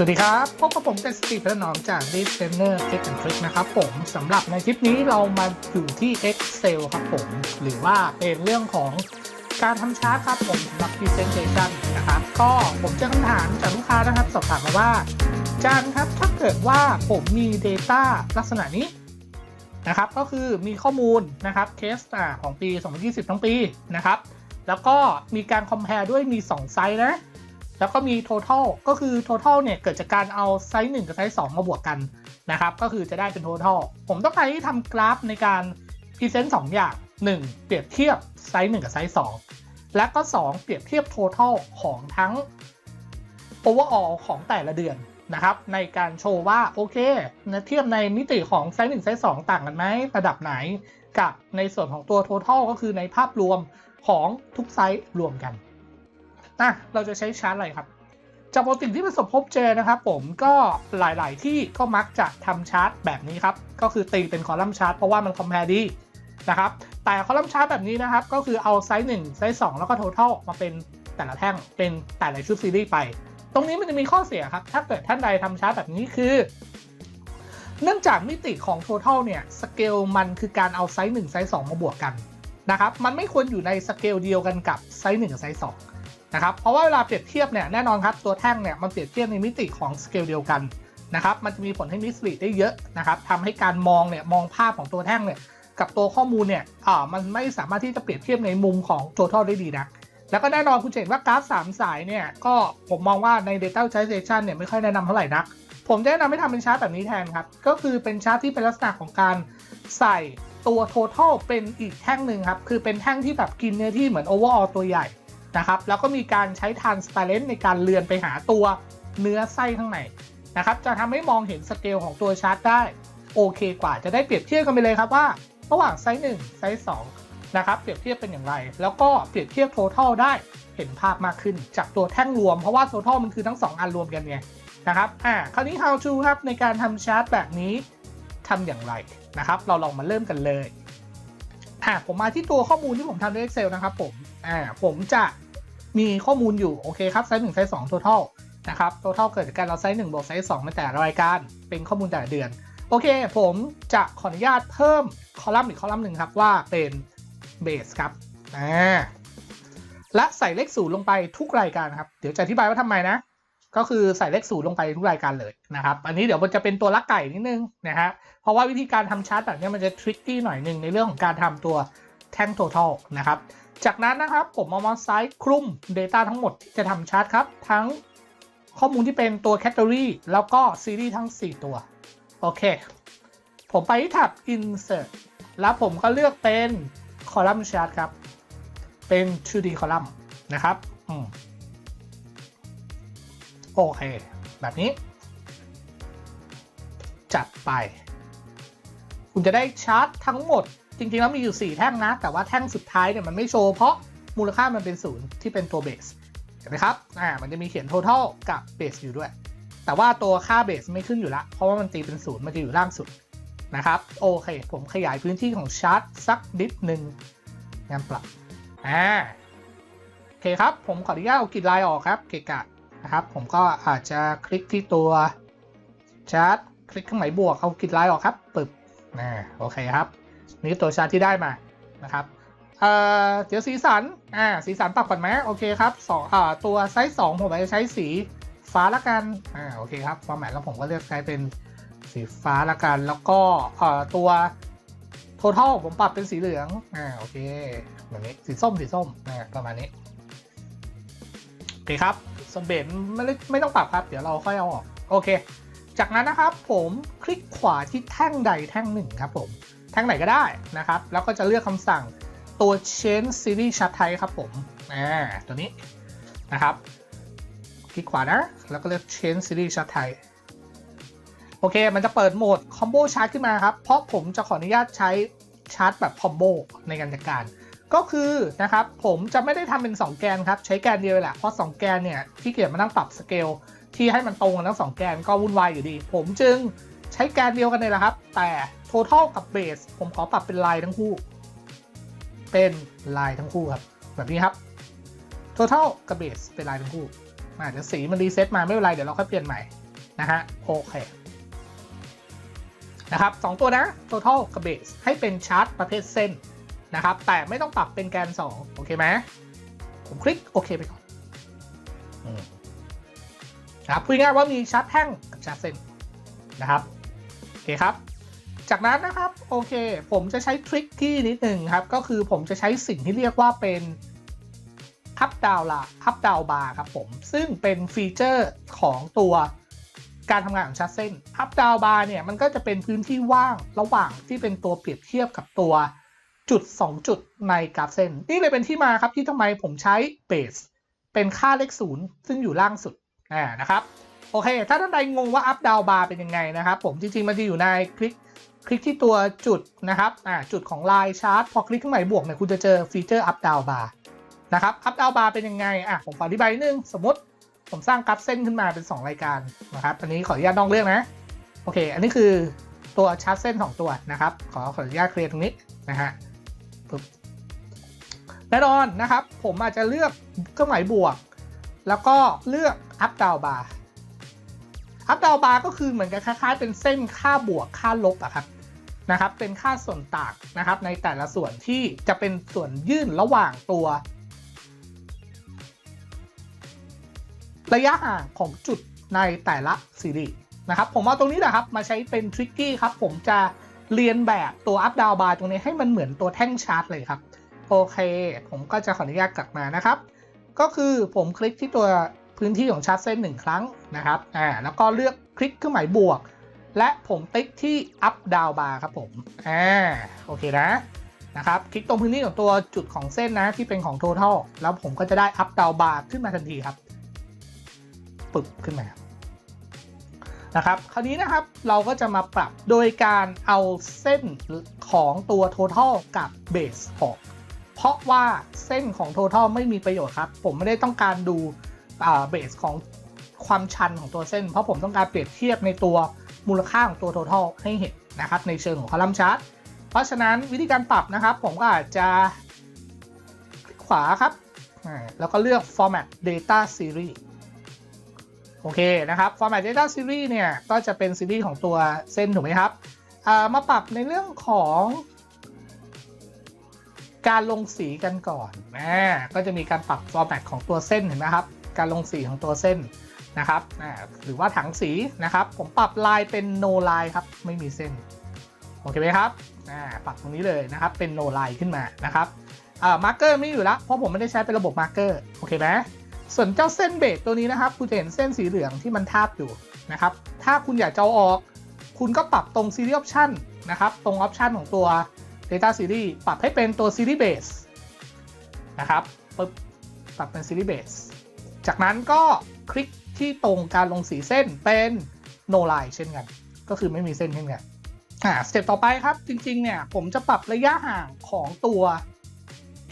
สวัสดีครับ พบกับผมเป็นสตีฟและนอมจาก d e s i g n e r Tech and Trick นะครับผมสำหรับในคลิปนี้เรามาอยู่ที่ Excel ครับผม หรือว่าเป็นเรื่องของการทำชาร์ตครับผมสำหรับ Presentation นะครับ ก็ผมจอคำถามจากลูกค้านะครับ สอบถามมาว่า จารย์ครับถ้าเกิดว่าผมมี Data ลักษณะนี้นะครับ ก็คือมีข้อมูลนะครับเคสอ่าของปี 2020 ทั้งปีนะครับ แล้วก็มีการ compare ด้วยมี 2 ไซส์นะ แล้วก็มี total ก็คือ total เนี่ยเกิดจากการเอาไซส์1กับไซส์2มาบวกกันนะครับ ก็คือจะได้เป็น total ผมต้องการที่ทำกราฟในการ present 2อย่าง 1 เปรียบเทียบไซส์1กับไซส์2และก็ 2 เปรียบเทียบ total ของทั้ง overall ของแต่ละเดือนนะครับ ในการโชว์ว่าโอเคนะเทียบในมิติของไซส์1ไซส์2ต่างกันไหมระดับไหน กับในส่วนของตัว total ก็คือในภาพรวมของทุกไซส์รวมกัน อะเราจะใช้ชาร์ตอะไรครับ จากปกติที่ประสบพบเจอนะครับผมก็หลาย ๆ ที่ก็มักจะทำชาร์ตแบบนี้ครับ ก็คือตีเป็นคอลัมน์ชาร์ตเพราะว่ามันคอมเพลดีนะครับ แต่คอลัมน์ชาร์ตแบบนี้นะครับ ก็คือเอาไซส์1ไซส์2 แล้วก็ total มาเป็นแต่ละแท่งเป็นแต่ละชุดซีรีส์ไป ตรงนี้มันจะมีข้อเสียครับ ถ้าเกิดท่านใดทำชาร์ตแบบนี้คือ เนื่องจากมิติของ total เนี่ยสเกลมันคือการเอาไซส์1ไซส์2มาบวกกันนะครับ มันไม่ควรอยู่ในสเกลเดียวกันกับไซส์1กับไซส์2 นะครับเพราะว่าเวลาเปรียบเทียบเนี่ยแน่นอนครับตัวแท่งเนี่ยมันเปรียบเทียบในมิติของสเกลเดียวกันนะครับมันจะมีผลให้มิสลีดได้เยอะนะครับทำให้การมองเนี่ยมองภาพของตัวแท่งเนี่ยกับตัวข้อมูลเนี่ยอ่ามันไม่สามารถที่จะเปรียบเทียบในมุมของ total ได้ดีนะแล้วก็แน่นอนคุณเห็นว่ากราฟ 3 สายเนี่ยก็ผมมองว่าใน data visualization เนี่ยไม่ค่อยแนะนำเท่าไหร่นัก ผมจะแนะนำให้ทำเป็นชาร์ตแบบนี้แทนครับ ก็คือเป็นชาร์ตที่เป็นลักษณะของการใส่ตัว total เป็นอีกแท่งหนึ่งครับ คือเป็นแท่งที่แบบกินเนื้อที่เหมือน overall ตัวใหญ่ นะครับแล้วก็มีการใช้ transparent ในการเลือนไปหาตัวเนื้อไส้ข้างในนะครับจะทำให้มองเห็นสเกลของตัวชาร์ตได้โอเคกว่าจะได้เปรียบเทียบกันไปเลยครับว่า ระหว่างไซส์1ไซส์2นะครับเปรียบเทียบเป็นอย่างไร แล้วก็เปรียบเทียบ total ได้เห็นภาพมากขึ้นจากตัวแท่งรวม เพราะว่า total มันคือทั้ง 2 อันรวมกันไงนะครับอ่าคราวนี้ how to ครับในการทำชาร์ตแบบนี้ทำอย่างไรนะครับเราลองมาเริ่มกันเลยอ่าผมมาที่ตัวข้อมูลที่ผมทำด้วย Excel นะครับผมอ่าผมจะ มีข้อมูลอยู่โอเคครับไซส์1ไซส์2 total นะครับ total เกิดจากการเราไซส์1บวกไซส์2ในแต่ละรายการเป็นข้อมูลแต่ละเดือน โอเค ผมจะขออนุญาตเพิ่มคอลัมน์อีกคอลัมน์หนึ่งครับว่าเป็น base ครับอ่าและใส่เลขศูนย์ลงไปทุกรายการครับเดี๋ยวจะอธิบายว่าทำไมนะ ก็คือใส่เลขศูนย์ลงไปทุกรายการเลยนะครับ อันนี้เดี๋ยวมันจะเป็นตัวลักไก่นิดนึงนะฮะเพราะว่าวิธีการทำชาร์ตแบบนี้มันจะทริกกี้หน่อยหนึ่งในเรื่องของการทำตัวแท่ง total นะครับ จากนั้นนะครับผมเอามาไซส์คลุม Data ทั้งหมดที่จะทำชาร์ตครับ ทั้งข้อมูลที่เป็นตัว Category แล้วก็ซีรีส์ทั้ง 4 ตัว โอเค ผมไปที่แท็บ Insert แล้วผมก็เลือกเป็น Column Chart ครับ เป็น 2D Column นะครับอืมโอเค แบบนี้ จัดไป คุณจะได้ชาร์ตทั้งหมด จริงๆแล้วมีอยู่ 4 แท่งนะ แต่ว่าแท่งสุดท้ายเนี่ยมันไม่โชว์เพราะมูลค่ามันเป็นศูนย์ที่เป็นตัวเบสเห็นไหมครับอ่ามันจะมีเขียน total กับเบสอยู่ด้วย แต่ว่าตัวค่าเบสไม่ขึ้นอยู่ละเพราะว่ามันตีเป็นศูนย์มันจะอยู่ล่างสุดนะครับโอเค ผมขยายพื้นที่ของชาร์ตสักนิดหนึ่งงานปรับอ่าโอเคครับ ผมขออนุญาตเอากริดลน์ออกครับเกะกะนะครับ ผมก็อาจจะคลิกที่ตัวชาร์ตคลิกเครื่องหมายบวกเอากริดลน์ออกครับปึบอ่าโอเคครับ นี่ตัวชาร์ที่ได้มานะครับเอ่อเดี๋ยวสีสันอ่าสีสันปรับก่อนไหมโอเคครับสองอ่าตัวไซส์สองผมจะใช้สีฟ้าละกันอ่าโอเคครับฟอร์แมตแล้วผมก็เลือกใช้เป็นสีฟ้าละกัน แล้วก็เอ่อตัว total ผมปรับเป็นสีเหลืองอ่าโอเคแบบนี้สีส้มสีส้มอ่าประมาณนี้โอเคครับส่วนเบนไม่ได้ไม่ต้องปรับครับ เดี๋ยวเราค่อยเอาออกโอเค จากนั้นนะครับผมคลิกขวาที่แท่งใดแท่งหนึ่งครับผม แท่งไหนก็ได้นะครับ แล้วก็จะเลือกคำสั่งตัว change series chart type ครับผมอ่าตัวนี้นะครับ คลิกขวานะ แล้วก็เลือก change series chart type โอเค มันจะเปิดโหมด combo chart ขึ้นมาครับ เพราะผมจะขออนุญาตใช้ชาร์ตแบบ combo ในการจัดการ ก็คือนะครับ ผมจะไม่ได้ทำเป็น 2 แกนครับ ใช้แกนเดียวแหละ เพราะ 2 แกนเนี่ยที่เกียจมานั่งปรับสเกลที่ให้มันตรงกันทั้ง2แกนก็วุ่นวายอยู่ดี ผมจึงใช้แกนเดียวกันเลยละครับ แต่ total กับ base ผมขอปรับเป็นลายทั้งคู่ เป็นลายทั้งคู่ครับ แบบนี้ครับ total กับ base เป็นลายทั้งคู่อาจจะสีมันรีเซ็ตมาไม่เป็นไร เดี๋ยวเราค่อยเปลี่ยนใหม่นะฮะโอเคนะครับสองตัวนะ total กับ base ให้เป็นชาร์ตประเภทเส้นนะครับ แต่ไม่ต้องปรับเป็นแกน 2 โอเคไหมผมคลิกโอเคไปก่อนนะครับพูดง่ายว่ามีชาร์ตแท่งกับชาร์ตเส้นนะครับ โอเคครับ จากนั้นนะครับโอเค ผมจะใช้ทริคที่นิดหนึ่งครับ ก็คือผมจะใช้สิ่งที่เรียกว่าเป็นอัพดาวล่ะอัพดาวบาร์ครับผม ซึ่งเป็นฟีเจอร์ของตัวการทำงานของชาร์เส้นอัพดาวบาร์เนี่ยมันก็จะเป็นพื้นที่ว่างระหว่างที่เป็นตัวเปรียบเทียบกับตัวจุด 2 จุดในกราฟเส้น นี่เลยเป็นที่มาครับที่ทำไมผมใช้เบสเป็นค่าเลขศูนย์ซึ่งอยู่ล่างสุดอ่นะครับ โอเค ถ้าท่านใดงงว่าอัพดาวบาร์เป็นยังไงนะครับ ผมจริงๆมันจะอยู่ในคลิกคลิกที่ตัวจุดนะครับอ่าจุดของลายชาร์ตพอคลิกข้างในบวกเนี่ยคุณจะเจอฟีเจอร์ up down bar นะครับ up down bar เป็นยังไงอะผมขออธิบายนึงสมมติผมสร้างกราฟเส้นขึ้นมาเป็น 2 รายการนะครับอันนี้ขออนุญาตนอกเรื่องนะโอเค อันนี้คือตัวชาร์ตเส้นของตัวนะครับ ขอขออนุญาตเคลียร์ตรงนี้นะฮะปึ๊บแน่นอนนะครับ ผมอาจจะเลือกเครื่องหมายบวก แล้วก็เลือก up down bar อัพดาวบาร์ก็คือเหมือนกับคล้ายๆ เป็นเส้นค่าบวกค่าลบอะครับนะครับ เป็นค่าส่วนต่างนะครับในแต่ละส่วนที่จะเป็นส่วนยื่นระหว่างตัว ระยะห่างของจุดในแต่ละซีรีส์นะครับ ผมเอาตรงนี้แหละครับมาใช้เป็นทริกกี้ครับ ผมจะเรียนแบบตัวอัพดาวบาร์ตรงนี้ให้มันเหมือนตัวแท่งชาร์ตเลยครับ โอเค ผมก็จะขออนุญาตกลับมานะครับ ก็คือผมคลิกที่ตัว พื้นที่ของชาร์ตเส้นหนึ่งครั้งนะครับอ่าแล้วก็เลือกคลิกเครื่องหมายบวก และผมติ๊กที่ up down bar ครับผมอ่าโอเคนะนะครับคลิกตรงพื้นที่ของตัวจุดของเส้นนะที่เป็นของ total แล้วผมก็จะได้ up down bar ขึ้นมาทันทีครับปึบขึ้นมานะครับคราวนี้นะครับเราก็จะมาปรับโดยการเอาเส้นของตัว total กับ base ออกเพราะว่าเส้นของ total ไม่มีประโยชน์ครับ ผมไม่ได้ต้องการดู เบสของความชันของตัวเส้น เพราะผมต้องการเปรียบเทียบในตัวมูลค่าของตัว total ให้เห็นนะครับในเชิงของคอลัมน์ชาร์ตเพราะฉะนั้นวิธีการปรับนะครับ ผมก็อาจจะคลิกขวาครับ แล้วก็เลือก format data series โอเคนะครับ format data series เนี่ยก็จะเป็นซีรีส์ของตัวเส้นถูกไหมครับ มาปรับในเรื่องของการลงสีกันก่อนนะก็จะมีการปรับ format ของตัวเส้นเห็นไหมครับ การลงสีของตัวเส้นนะครับหรือว่าถังสีนะครับ ผมปรับลายเป็น no line ครับไม่มีเส้นโอเคไหมครับปรับตรงนี้เลยนะครับเป็น no line ขึ้นมานะครับมาร์กเกอร์ไม่อยู่ละเพราะผมไม่ได้ใช้เป็นระบบมาร์กเกอร์โอเคไหมส่วนเจ้าเส้นเบสตัวนี้นะครับ คุณจะเห็นเส้นสีเหลืองที่มันทาบอยู่นะครับ ถ้าคุณอยากจะเอาออก คุณก็ปรับตรง Series Option นะครับ ตรง Option ของตัว Data Series ปรับให้เป็นตัว Series Base นะครับปึ๊บปรับเป็น Series Base จากนั้นก็คลิกที่ตรงการลงสีเส้นเป็น no line เช่นกัน ก็คือไม่มีเส้นเช่นกันอ่าสเต็ปต่อไปครับจริงๆเนี่ยผมจะปรับระยะห่างของตัว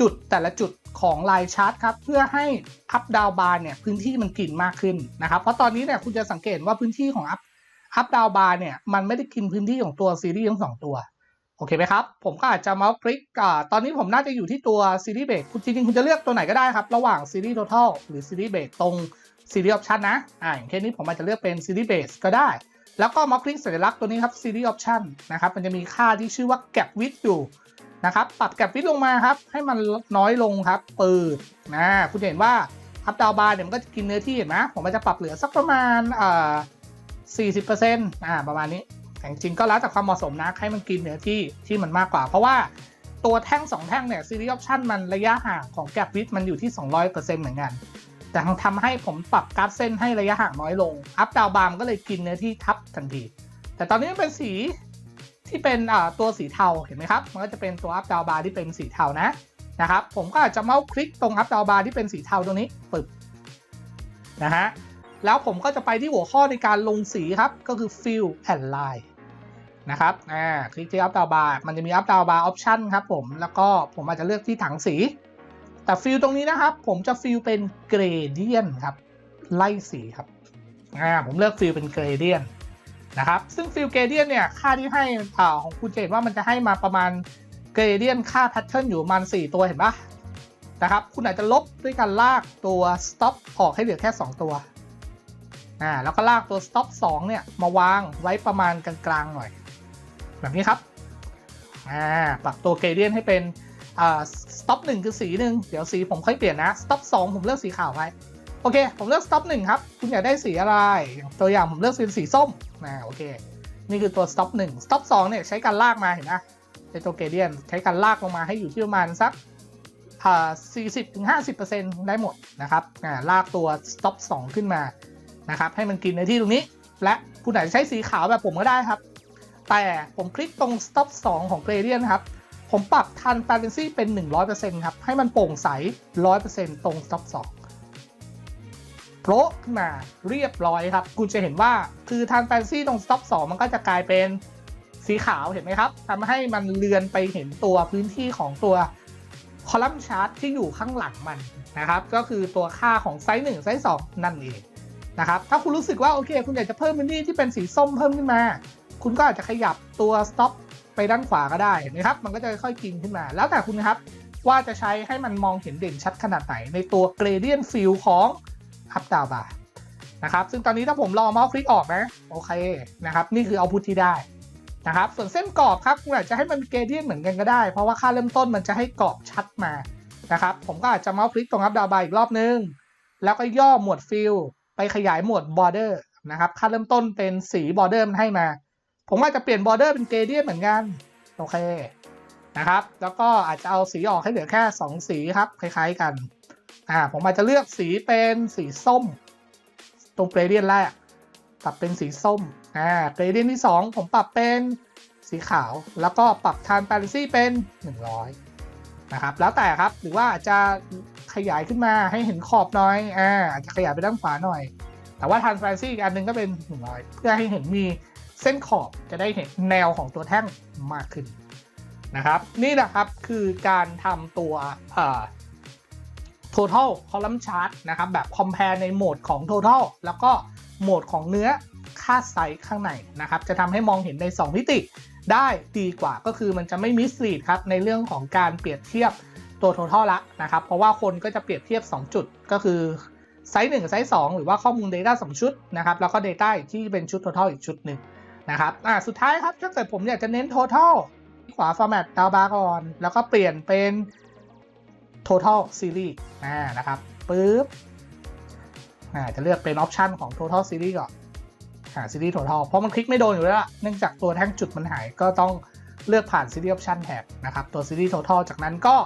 จุดแต่ละจุดของลายชาร์ตครับ เพื่อให้อัพดาวบาร์เนี่ยพื้นที่มันกินมากขึ้นนะครับ เพราะตอนนี้เนี่ยคุณจะสังเกตว่าพื้นที่ของอัพอัพดาวบาร์เนี่ยมันไม่ได้กินพื้นที่ของตัวซีรีส์ทั้งสองตัว โอเคไหมครับ ผมก็อาจจะมาคลิกอ่าตอนนี้ผมน่าจะอยู่ที่ตัวซีรีส์เบรกคุณจริงๆ คุณจะเลือกตัวไหนก็ได้ครับ ระหว่างซีรีส์ total หรือซีรีส์เบรกตรงซีรีส์ออปชันนะอ่าอย่างเช่นนี้ผมอาจจะเลือกเป็นซีรีส์เบสก็ได้ แล้วก็มาคลิกสัญลักษณ์ตัวนี้ครับซีรีส์ออปชันนะครับมันจะมีค่าที่ชื่อว่าแก p วิดอยู่นะครับปรับแก p วิดลงมาครับ ให้มันน้อยลงครับเปิดนะคุณเห็นว่าอัพดาวบาร์เนี่ยมันก็จะกินเนื้อที่เห็นไหมผมจะปรับเหลือสักประมาณอ่าสี่สิบเปอร์เซ็นต์อ่าประมาณนี้ แต่จริงก็แล้วแต่ความเหมาะสมนะให้มันกินเนื้อที่ที่มันมากกว่า เพราะว่าตัวแท่ง 2 แท่งเนี่ยซีรีส์ออปชันมันระยะห่างของแก p วิดมันอยู่ที่ 200%เหมือนกัน แต่ทำให้ผมปรับกราฟเส้นให้ระยะห่างน้อยลง อัพดาวบาร์มก็เลยกินเนื้อที่ทับทันที แต่ตอนนี้มันเป็นสีที่เป็นตัวสีเทาเห็นไหมครับ มันก็จะเป็นตัวอัพดาวบาร์ที่เป็นสีเทานะนะครับ ผมก็อาจจะเมาส์คลิกตรงอัพดาวบาร์ที่เป็นสีเทาตรงนี้ปึบนะฮะ แล้วผมก็จะไปที่หัวข้อในการลงสีครับ ก็คือ fill and line นะครับอ่าคลิกที่อัพดาวบาร์มันจะมีอัพดาวบาร์ออปชันครับผม แล้วก็ผมอาจจะเลือกที่ถังสี แต่ฟิลตรงนี้นะครับ ผมจะฟิลเป็นเกรเดียนครับ ไล่สีครับอ่าผมเลือกฟิลเป็นเกรเดียนนะครับ ซึ่งฟิลเกรเดียนเนี่ย ค่าที่ให้อ่าของคุณเจนว่ามันจะให้มาประมาณเกรเดียนค่าแพทเทิร์นอยู่ประมาณ4ตัวเห็นปะนะครับ คุณอาจจะลบด้วยการลากตัว stop ออกให้เหลือแค่ 2 ตัวอ่าแล้วก็ลากตัว stop 2เนี่ยมาวางไว้ประมาณกลางๆหน่อย แบบนี้ครับอ่าปรับตัวเกเดียนให้เป็นอ่า stop 1คือสีหนึ่งเดี๋ยวสีผมค่อยเปลี่ยนนะ stop 2ผมเลือกสีขาวไว้โอเค ผมเลือก stop 1ครับ คุณอยากได้สีอะไรอย่างตัวอย่างผมเลือกเป็นสีส้มอ่าโอเค นี่คือตัว stop 1 stop 2เนี่ยใช้การลากมาเห็นไหมในตัวเกเดียนใช้การลากลงมาให้อยู่ที่ประมาณสักอ่า40ถึง50%ได้หมดนะครับาลากตัว stop 2ขึ้นมานะครับให้มันกินในที่ตรงนี้ และคุณอาจจะใช้สีขาวแบบผมก็ได้ครับ แต่ผมคลิกตรง stop 2 ของ gradient ครับ ผมปรับ transparency เป็น 100%ครับ ให้มันโปร่งใส 100%ตรง stop 2โปรขึ้นมาเรียบร้อยครับ คุณจะเห็นว่าคือ transparency ตรง stop 2 มันก็จะกลายเป็นสีขาวเห็นไหมครับทำให้มันเลือนไปเห็นตัวพื้นที่ของตัวคอลัมน์ชาร์ตที่อยู่ข้างหลังมันนะครับ ก็คือตัวค่าของไซส์1ไซส์2นั่นเองนะครับ ถ้าคุณรู้สึกว่าโอเค คุณอยากจะเพิ่มพื้นที่ที่เป็นสีส้มเพิ่มขึ้นมา คุณก็อาจจะขยับตัว stop ไปด้านขวาก็ได้นไหมครับ มันก็จะค่อยกินขึ้นมา แล้วแต่คุณครับ ว่าจะใช้ให้มันมองเห็นเด่นชัดขนาดไหน ในตัว gradient fill ของ up down bar นะครับ ซึ่งตอนนี้ถ้าผมลองเมาส์คลิกออกนะ โอเคนะครับ นี่คือเอาพุทที่ได้นะครับ ส่วนเส้นกรอบครับคุณอาจจะให้มัน gradient เหมือนกันก็ได้ เพราะว่าค่าเริ่มต้นมันจะให้กรอบชัดมานะครับ ผมก็อาจจะเมาส์คลิกตรง up down bar อีกรอบนึง แล้วก็ย่อหมวด fill ไปขยายหมวด border นะครับ ค่าเริ่มต้นเป็นสี border มันให้มา ผมอาจจะเปลี่ยน border เป็น gradient เหมือนกัน โอเคนะครับ แล้วก็อาจจะเอาสีออกให้เหลือแค่ 2 สีครับ คล้ายๆกันอ่าผมอาจจะเลือกสีเป็นสีส้ม ตรง gradient แรกปรับเป็นสีส้มอ่า gradient ที่ 2 ผมปรับเป็นสีขาว แล้วก็ปรับ transparency เป็น 100 นะครับ แล้วแต่ครับหรือว่าอาจจะขยายขึ้นมาให้เห็นขอบน่อยอ่าอาจจะขยายไปด้านขวาหน่อย แต่ว่า transparency อีกอันหนึงก็เป็น 100 เพื่อให้เห็นมี เส้นขอบจะได้เห็นแนวของตัวแท่งมากขึ้นนะครับ นี่แหละครับคือการทำตัวอ่อ total column chart นะครับ แบบ compare ในโหมดของ total แล้วก็โหมดของเนื้อค่าไซส์ข้างในนะครับ จะทำให้มองเห็นใน 2 มิติได้ดีกว่าก็คือมันจะไม่มิสลีดครับ ในเรื่องของการเปรียบเทียบตัว total ละนะครับ เพราะว่าคนก็จะเปรียบเทียบ 2 จุดก็คือไซส์1ไซส์2หรือว่าข้อมูล Data 2 ชุดนะครับ แล้วก็ Data ที่เป็นชุด total อีกชุดหนึ่ง นะครับอ่าสุดท้ายครับถ้าเกิดผมอยากจะเน้น total ขวา format ดาวบาร์ก่อน แล้วก็เปลี่ยนเป็น total series อ่านะครับปึ๊บอ่าจะเลือกเป็น option ของ total series ก่อนอ่า series total เพราะมันคลิกไม่โดนอยู่แล้วเนื่องจากตัวแท่งจุดมันหายก็ต้องเลือกผ่าน series option แท็บนะครับตัว series total จากนั้นก็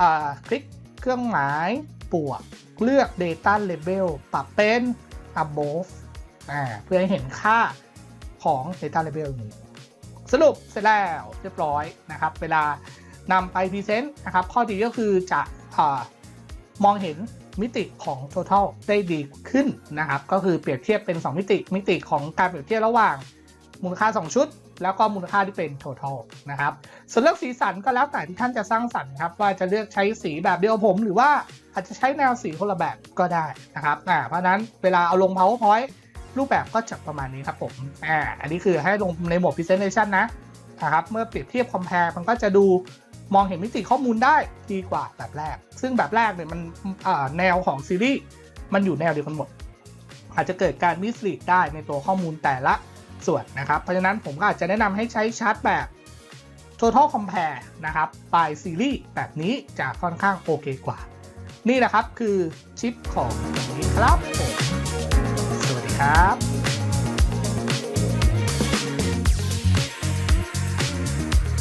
อ่าคลิกเครื่องหมายบวกเลือก data label ปรับเป็น above อ่าเพื่อให้เห็นค่า ของ data label นี้ สรุปเสร็จแล้วเรียบร้อยนะครับ เวลานำไปพรีเซนต์นะครับ ข้อดีก็คือจะอมองเห็นมิติของ total ได้ดีขึ้นนะครับ ก็คือเปรียบเทียบเป็น 2 มิติ มิติของการเปรียบเทียบระหว่างมูลค่า 2 ชุด แล้วก็มูลค่าที่เป็น total นะครับ ส่วนเรื่องสีสันก็แล้วแต่ที่ท่านจะสร้างสรรค์ครับ ว่าจะเลือกใช้สีแบบเดียวผม หรือว่าอาจจะใช้แนวสีคนละแบบก็ได้นะครับอ่าเพราะนั้นเวลาเอาลง powerpoint รูปแบบก็จะประมาณนี้ครับผมอ่าอันนี้คือให้ลงในโหมด presentation นะนะครับเมื่อเปรียบเทียบ compare มันก็จะดูมองเห็นมิติข้อมูลได้ดีกว่าแบบแรก ซึ่งแบบแรกเนี่ยมันแนวของซีรีส์มันอยู่แนวเดียวกันหมด อาจจะเกิดการมิสลีดได้ในตัวข้อมูลแต่ละส่วนนะครับ เพราะฉะนั้นผมก็อาจจะแนะนำให้ใช้ชาร์ตแบบ total compare นะครับ by series แบบนี้จะค่อนข้างโอเคกว่า นี่แหละครับคือชิปของวันนี้ครับผม ครับ